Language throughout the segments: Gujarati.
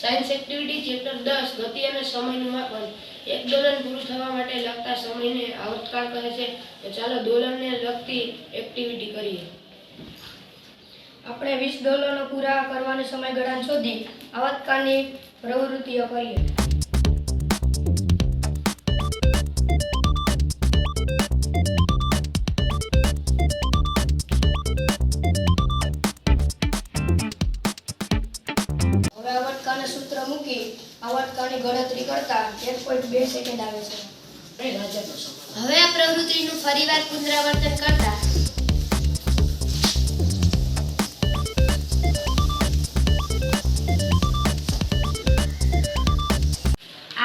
સાયન્સ એક્ટિવિટી ચેપ્ટર દસ, ગતિ અને સમયનું માપન. એક દોલન પૂરું થવા માટે લગતા સમયને આવતકાળ કહે છે તો ચાલો દોલનને લગતી એક્ટિવિટી કરીએ. આપણે વીસ ડોલરનો પૂરા કરવાનો સમયગાળા શોધી આવતકાળની પ્રવૃત્તિઓ કરીએ. મૂકી ગણતરી કરતા એક પોઈન્ટ બે સેકન્ડ આવે છે. એ રાજાનો સમય. હવે આ પ્રવૃત્તિનું ફરીવાર પુનરાવર્તન કરતા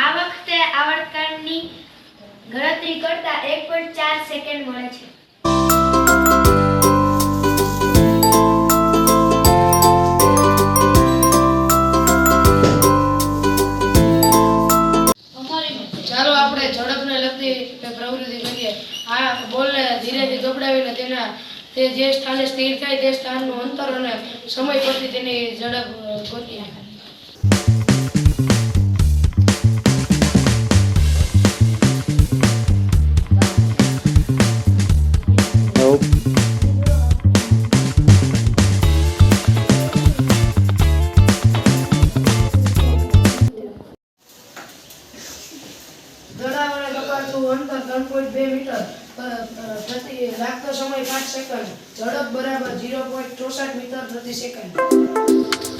આ વખતે ગણતરી કરતા એક પોઈન્ટ ચાર સેકન્ડ મળે છે. ધીરેથી દોડાવીને તેના તે જે સ્થાને સ્થિર થાય તે સ્થાનનું અંતર અને સમય પરથી તેની ઝડપ ગોતી પ્રતિ લાગતો સમય પાંચ સેકન્ડ. ઝડપ બરાબર ઝીરો પોઈન્ટ ચોસઠ મીટર પ્રતિ સેકન્ડ.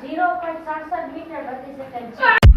ઝીરો પોઈન્ટ સડસઠ મીટર પ્રતિ સેકન્ડ છે.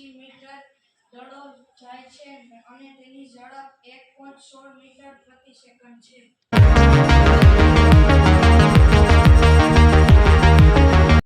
એંસી મીટર દડો જાય છે અને તેની ઝડપ એક પોઈન્ટ સોળ મીટર પ્રતિ સેકન્ડ છે.